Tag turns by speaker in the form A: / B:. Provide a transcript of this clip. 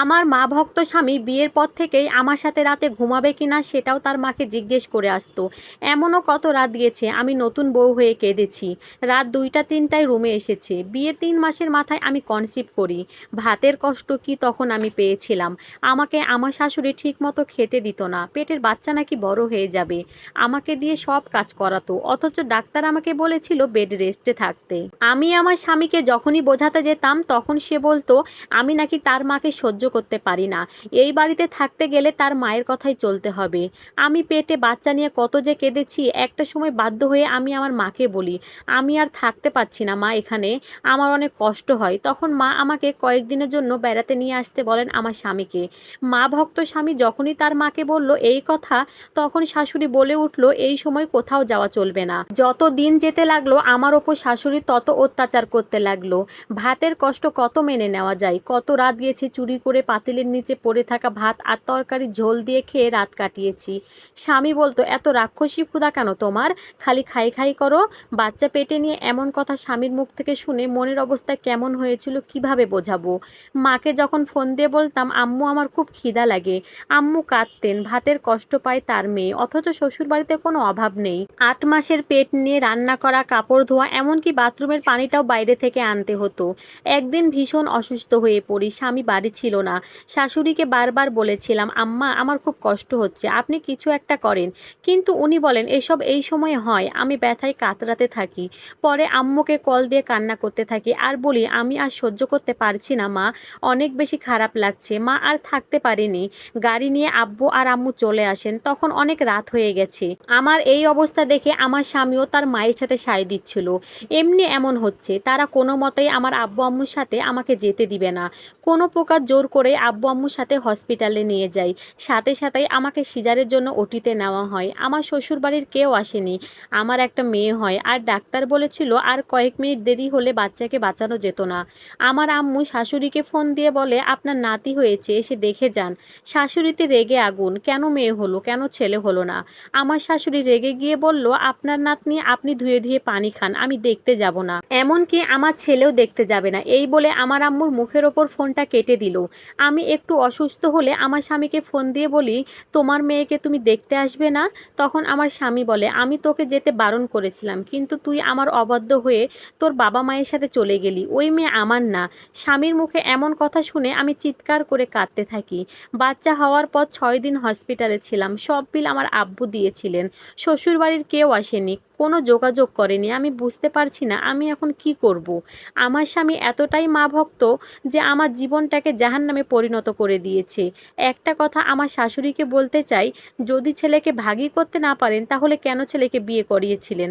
A: আমার মা ভক্ত স্বামী বিয়ের পর থেকেই আমার সাথে রাতে ঘুমাবে কি না সেটাও তার মাকে জিজ্ঞেস করে আসতো। এমনও কত রাত গিয়েছে, আমি নতুন বউ হয়ে কেঁদেছি। রাত দুইটা তিনটায় রুমে এসেছে। বিয়ে তিন মাসের মাথায় আমি কনসিভ করি। ভাতের কষ্ট কি তখন আমি পেয়েছিলাম। আমাকে আমার শাশুড়ি ঠিকমতো খেতে দিত না। পেটের বাচ্চা নাকি বড় হয়ে যাবে। আমাকে দিয়ে সব কাজ করাতো। অথচ ডাক্তার আমাকে বলেছিল বেড রেস্টে থাকতে। আমি আমার স্বামীকে যখনই বোঝাতে যেতাম, তখন সে বলতো, আমি নাকি তার মাকে সহ্য করতে পারি না। এই বাড়িতে থাকতে গেলে তার মায়ের কথাই চলতে হবে। আমি পেটে বাচ্চা নিয়ে কত যে কেঁদেছি, একটা সময় বাধ্য হয়ে আমি আমার মাকে বলি, আমি আর থাকতে পারছি না মা এখানে, আমার অনেক কষ্ট হয়। তখন মা আমাকে কয়েকদিনের জন্য বেড়াতে নিয়ে আসতে বলেন আমার স্বামীকে। মা ভক্ত স্বামী যখনই তার মাকে বলল এই কথা, তখন শাশুড়ি বলে উঠল, এই সময় কোথাও যাওয়া চলবে না। যত দিন যেতে লাগল, আমার ওপর শাশুড়ি তত অত্যাচার করতে লাগল। ভাতের কষ্ট কত মেনে নেওয়া যায়? কত রাত গিয়েছে চুরি করে পাতিলের নিচে পড়ে থাকা ভাত আর তরকারি ঝোল দিয়ে খেয়ে রাত কাটিয়েছি। স্বামী বলতো, এত রাক্ষসী ক্ষুদা কেন তোমার? খালি খাই খাই করো। বাচ্চা পেটে নিয়ে এমন কথা স্বামীর মুখ থেকে শুনে মনের অবস্থা কেমন হয়েছিল কীভাবে বোঝাবো? মাকে যখন ফোন দিয়ে বলতাম, আম্মু, আমার খুব খিদা লাগে। আম্মু কাঁদতেন, ভাতের কষ্ট পায় তার মেয়ে। অথচ শ্বশুর বাড়িতে কোনো অভাব নেই। আট মাসের পেট নিয়ে রান্না করা, কাপড় ধোয়া, এমনকি বাথরুমের পানিটাও বাইরে থেকে আনতে হতো। একদিন ভীষণ অসুস্থ হয়ে পড়ি। স্বামী বাড়ি ছিল না। শাশুড়িকে বারবার বলেছিলাম, আম্মা, আমার খুব কষ্ট হচ্ছে, আপনি কিছু একটা করেন। কিন্তু উনি বলেন, এসব এই সময় হয়, আমি ব্যথায় কাতরাতে থাকি। পরে আম্মুকে কল দিয়ে কান্না করতে থাকি। আর বলি, আমি আর সহ্য করতে পারছি না, মা, অনেক বেশি খারাপ লাগছে। মা, আর থাকতে পারিনি। গাড়ি নিয়ে আব্বু আর আম্মু চলে আসেন, তখন অনেক রাত হয়ে গেছে। আমার এই অবস্থা দেখে আমার স্বামীও তার মায়ের সাথে সায় দিচ্ছিল। এমনি এমন হচ্ছে, তারা কোনো মতেই আমার আব্বু আম্মুর সাথে আমাকে যেতে দিবে না। কোনো প্রকার জোর করে আব্বু আম্মুর সাথে হসপিটালে নিয়ে যাই। সাথে সাথে আমাকে সিজারের জন্য ওটিতে নেওয়া হয়। আমার শ্বশুর বাড়ির কেউ আসেনি। আমার একটা মেয়ে হয় আর ডাক্তার বলেছিল আর কয়েক মিনিট দেরি হলে বাচ্চাকে বাঁচানো যেত না। আমার আম্মু শাশুড়িকে ফোন দিয়ে বলে, আপনার নাতি হয়েছে, এসে দেখে যান। শাশুড়িতে রেগে আগুন। কেন মেয়ে হলো? কেন ছেলে হলো না? আমার শাশুড়ি রেগে গিয়ে বলল, আপনার নাতনি, আপনি ধুয়ে ধুয়ে পানি খান, আমি দেখতে যাব না। এমনকি আমার ছেলেও দেখতে যাবে না। এই বলে আমার আম্মুর মুখের ওপর ফোনটা কেটে দিল। আমি একটু অসুস্থ হলে আমার স্বামীকে ফোন দিয়ে বলি, তোমার মেয়েকে তুমি দেখতে আসবে না? তখন আমার স্বামী বলে, আমি তোকে যেতে বারণ করেছিলাম, কিন্তু তুই আমার অবাধ্য হয়ে তোর বাবা মায়ের সাথে চলে গেলি। ওই মেয়ে আমার না। স্বামীর মুখে এমন কথা শুনে আমি চিৎকার করে কাঁদতে থাকি। বাচ্চা হওয়ার পর ছয় দিন হসপিটালে ছিলাম। সব বিল আমার আব্বু দিয়েছিলেন। শ্বশুরবাড়ির কেউ আসেনি। কোনো যোগাযোগ করেনি। আমি বুঝতে পারছি না আমি এখন কি করব। আমার স্বামী এতটাই মা ভক্ত যে আমার জীবনটাকে জাহান নামে পরিণত করে দিয়েছে। একটা কথা আমার শাশুড়িকে বলতে চাই, যদি ছেলেকে ভাগি করতে না পারেন, তাহলে কেন ছেলেকে বিয়ে করিয়েছিলেন?